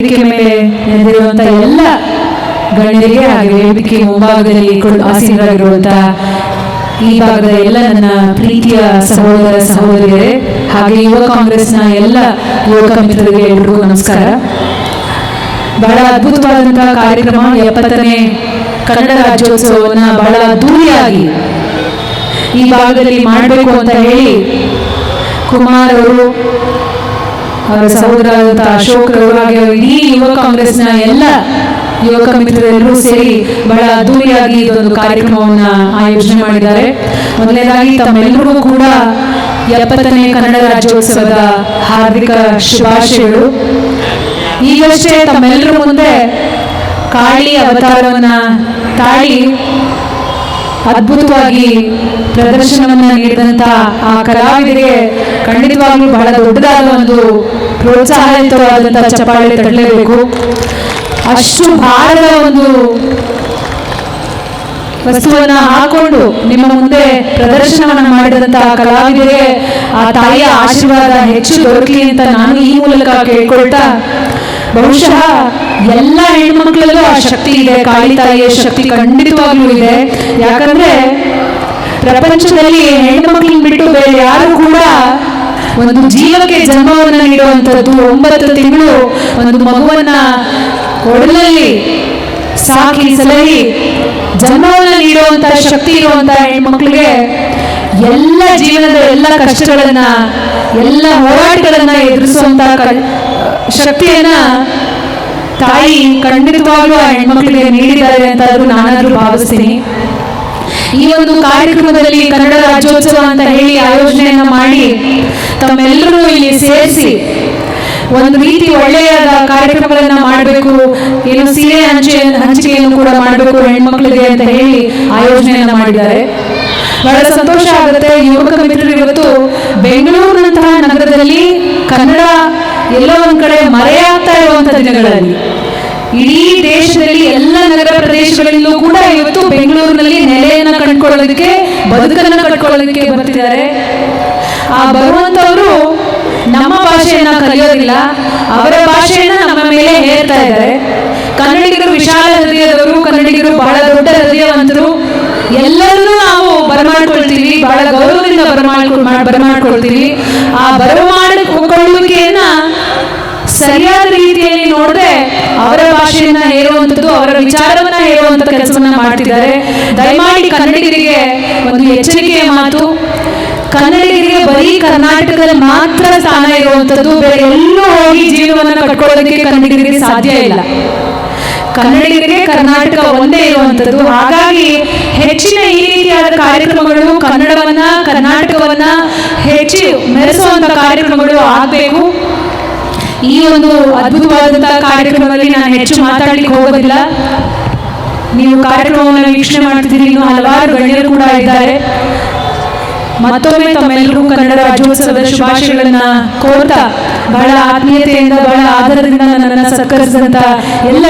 ವೇದಿಕೆ ಮೇಲೆ ನೆರೆದಿರುವಂತಹ ಎಲ್ಲ ಗಣ್ಯರಿಗೆ ಹಾಗೆ ವೇದಿಕೆ ಮುಂಭಾಗದಲ್ಲಿ ಆಸೀನರಾಗಿರುವಂತಹ ಈ ಭಾಗದ ಎಲ್ಲ ನನ್ನ ಪ್ರೀತಿಯ ಸಹೋದರ ಸಹೋದರಿಯರೇ, ಹಾಗೆ ಯುವ ಕಾಂಗ್ರೆಸ್ನ ಎಲ್ಲ ಯುವಕ ಮಿತ್ರರಿಗೆ ಎಲ್ರಿಗೂ ನಮಸ್ಕಾರ. ಬಹಳ ಅದ್ಭುತವಾದಂತಹ ಕಾರ್ಯಕ್ರಮ, ಎಪ್ಪತ್ತನೇ ಕನ್ನಡ ರಾಜ್ಯೋತ್ಸವವನ್ನ ಬಹಳ ಅದ್ದೂರಿಯಾಗಿ ಈ ಭಾಗದಲ್ಲಿ ಮಾಡಬೇಕು ಅಂತ ಹೇಳಿ ಕುಮಾರ್ ಅವರು ಅವರ ಸಹೋದರ ಅಶೋಕ್ ಅವರಾಗಿ ಅವರು ಇಡೀ ಯುವ ಕಾಂಗ್ರೆಸ್ನ ಎಲ್ಲ ಯುವಕ ಮಿತ್ರರೆಲ್ಲರೂ ಸೇರಿ ಬಹಳ ಅದ್ದೂರಿಯಾಗಿ ಇದೊಂದು ಕಾರ್ಯಕ್ರಮವನ್ನ ಆಯೋಜನೆ ಮಾಡಿದ್ದಾರೆ. ಮೊದಲನೇದಾಗಿ ತಮ್ಮೆಲ್ಲರಿಗೂ ಕೂಡ ಎಪ್ಪತ್ತನೇ ಕನ್ನಡ ರಾಜ್ಯೋತ್ಸವದ ಹಾರ್ದಿಕ ಶುಭಾಶಯಗಳು. ಈಗಷ್ಟೇ ತಮ್ಮೆಲ್ಲರ ಮುಂದೆ ಕಾಳಿ ಅವತಾರವನ್ನ ತಾಳಿ ಅದ್ಭುತವಾಗಿ ಪ್ರದರ್ಶನವನ್ನು ನೀಡಿದಂತ ಆ ಕಲಾವಿದರಿಗೆ ಖಂಡಿತವಾಗ್ಲೂ ಬಹಳ ದೊಡ್ಡದಾದ ಒಂದು ಪ್ರೋತ್ಸಾಹಿತವಾದಂತಹ ಚಪ್ಪಾಳೆ ತಳ್ಳಬೇಕು ಅಷ್ಟು ಭಾರದ ಒಂದು ವಸ್ತುವನ್ನ ಹಾಕೊಂಡು ನಿಮ್ಮ ಮುಂದೆ ಪ್ರದರ್ಶನವನ್ನ ಮಾಡಿದಂತಹ ಕಲಾವಿದರಿಗೆ ಆ ತಾಯಿಯ ಆಶೀರ್ವಾದ ಹೆಚ್ಚು ದೊರಕಲಿ ಅಂತ ನಾನು ಈ ಮೂಲಕ ಕೇಳ್ಕೊಳ್ತಾ ಬಹುಶಃ ಎಲ್ಲ ಹೆಣ್ಮಕ್ಳಲ್ಲೂ ಆ ಶಕ್ತಿ ಇದೆ, ಕಾಳಿ ತಾಯಿಯ ಶಕ್ತಿ ಖಂಡಿತವಾಗ್ಲೂ ಇದೆ. ಯಾಕಂದ್ರೆ ಪ್ರಪಂಚದಲ್ಲಿ ಹೆಣ್ಮಕ್ಳನ್ನ ಬಿಟ್ಟು ಬೇರೆ ಯಾರು ಕೂಡ ಒಂದು ಜೀವಕ್ಕೆ ಜನ್ಮವನ್ನ ನೀಡುವಂಥದ್ದು ಒಂಬತ್ತು ತಿಂಗಳು ಒಂದು ಮಗುವನ್ನ ಒಡಲಲ್ಲಿ ಸಾಕಿ ಸಲಹಿ ಜನ್ಮವನ್ನ ನೀಡುವಂತಹ ಶಕ್ತಿ ಇರುವಂತಹ ಹೆಣ್ಮಕ್ಳಿಗೆ ಎಲ್ಲ ಜೀವನದ ಎಲ್ಲ ಕಷ್ಟಗಳನ್ನ, ಎಲ್ಲ ಹೋರಾಟಗಳನ್ನ ಎದುರಿಸುವಂತ ಶಕ್ತಿಯನ್ನ ತಾಯಿ ಖಂಡಿತವಾಗ್ಲೂ ಹೆಣ್ಮಕ್ಳಿಗೆ ನೀಡಿದ್ದಾರೆ ಅಂತ ನಾನಾದ್ರೂ ಭಾವಿಸ್ತೀನಿ. ಈ ಒಂದು ಕಾರ್ಯಕ್ರಮದಲ್ಲಿ ಕನ್ನಡ ರಾಜ್ಯೋತ್ಸವ ಅಂತ ಹೇಳಿ ಆಯೋಜನೆಯನ್ನ ಮಾಡಿ ತಮ್ಮೆಲ್ಲರೂ ಇಲ್ಲಿ ಸೇರಿಸಿ ಒಂದು ರೀತಿ ಒಳ್ಳೆಯದ ಕಾರ್ಯಕ್ರಮಗಳನ್ನ ಮಾಡಬೇಕು ಏನು ಸೀರೆ ಹಂಚೆ, ಹಂಚಿಕೆಯನ್ನು ಕೂಡ ಮಾಡಬೇಕು ಹೆಣ್ಮಕ್ಳಿಗೆ ಅಂತ ಹೇಳಿ ಆಯೋಜನೆಯನ್ನ ಮಾಡಿದ್ದಾರೆ. ಬಹಳ ಸಂತೋಷ ಆಗುತ್ತೆ. ಯುವಕ ಮಿತ್ರರು ಇವತ್ತು ಬೆಂಗಳೂರಿನಂತಹ ನಗರದಲ್ಲಿ ಕನ್ನಡ ಎಲ್ಲ ಒಂದ್ ಕಡೆ ಮರೆಯಾಗ್ತಾ ಇರುವಂತಹ ದಿನಗಳಲ್ಲಿ. ಇಡೀ ದೇಶದಲ್ಲಿ ಎಲ್ಲ ನಗರ ಪ್ರದೇಶಗಳಲ್ಲೂ ಕೂಡ ಇವತ್ತು ಬೆಂಗಳೂರಿನಲ್ಲಿ ನೆಲೆಯನ್ನ ಕಂಡುಕೊಳ್ಳೋದಕ್ಕೆ, ಬದುಕನ್ನ ಕಟ್ಕೊಳ್ಳೋದಕ್ಕೆ ಬರ್ತಿದ್ದಾರೆ. ಆ ಬರುವಂತವರು ನಮ್ಮ ಭಾಷೆಯನ್ನ ಕಲಿಯೋದಿಲ್ಲ. ಅವರ ಭಾಷೆಯನ್ನ ನಮ್ಮ ಮೇಲೆ ಹೇರ್ತಾ ಇದ್ದಾರೆ. ಕನ್ನಡಿಗರು ವಿಶಾಲ ಹೃದಯದವರು ಕನ್ನಡಿಗರು ಬಹಳ ದೊಡ್ಡ ಹೃದಯವಂತರು ಎಲ್ಲರನ್ನೂ ನಾವು ಬರಮಾಡ್ಕೊಳ್ತೀವಿ ಬಹಳ ಗೌರವದಿಂದ ಬರಮಾಡ್ಕೊ ಬರಮಾಡ್ಕೊಳ್ತೀವಿ. ಆ ಬರಮಾಡಿಕೊಳ್ಳುವಿಕೆಯನ್ನ ಸರಿಯಾದ ರೀತಿಯಲ್ಲಿ ನೋಡದೆ ಅವರ ಭಾಷೆಯನ್ನ ಹೇರುವಂಥದ್ದು ಅವರ ವಿಚಾರವನ್ನ ಹೇರುವಂತ ಕೆಲಸವನ್ನ ಮಾಡ್ತಿದ್ದಾರೆ. ದಯಮಾಡಿ ಕನ್ನಡಿಗರಿಗೆ ಒಂದು ಎಚ್ಚರಿಕೆಯ ಮಾತು. ಕನ್ನಡಿಗರಿಗೆ ಬರೀ ಕರ್ನಾಟಕದಲ್ಲಿ ಮಾತ್ರ ಸ್ಥಾನ ಇರುವಂಥದ್ದು, ಬೇರೆ ಎಲ್ಲೂ ಹೋಗಿ ಜೀವನವನ್ನ ಕಟ್ಕೊಳ್ಳೋದಕ್ಕೆ ಕನ್ನಡಿಗರಿಗೆ ಸಾಧ್ಯ ಇಲ್ಲ. ಕನ್ನಡಿಗರಿಗೆ ಕರ್ನಾಟಕ ಒಂದೇ ಇರುವಂಥದ್ದು. ಹಾಗಾಗಿ ರೀತಿಯಾದ ಕಾರ್ಯಕ್ರಮಗಳು ಕನ್ನಡವನ್ನ, ಕರ್ನಾಟಕವನ್ನ ಹೆಚ್ಚು ಮೆರೆಸುವಂತ ಕಾರ್ಯಕ್ರಮಗಳು ಆಗಬೇಕು. ಈ ಒಂದು ಅದ್ಭುತವಾದಂತಹ ಕಾರ್ಯಕ್ರಮದಲ್ಲಿ ನಾನು ಹೆಚ್ಚು ಮಾತಾಡಲಿಕ್ಕೆ ಹೋಗೋದಿಲ್ಲ. ನೀವು ಕಾರ್ಯಕ್ರಮವನ್ನು ವೀಕ್ಷಣೆ ಮಾಡ್ತಿದ್ದೀರಿ, ಇನ್ನು ಹಲವಾರು ಗಣ್ಯರು ಕೂಡ ಇದ್ದಾರೆ. ಮತ್ತೊಮ್ಮೆ ತಮ್ಮೆಲ್ಲರಿಗೂ ಕನ್ನಡ ರಾಜ್ಯೋತ್ಸವದ ಶುಭಾಶಯಗಳನ್ನ ಕೋರ್ತಾ ಬಹಳ ಆತ್ಮೀಯತೆಯಿಂದ, ಬಹಳ ಆಧಾರದಿಂದ ನನ್ನನ್ನು ಸತ್ಕರಿಸಿದಂತ ಎಲ್ಲ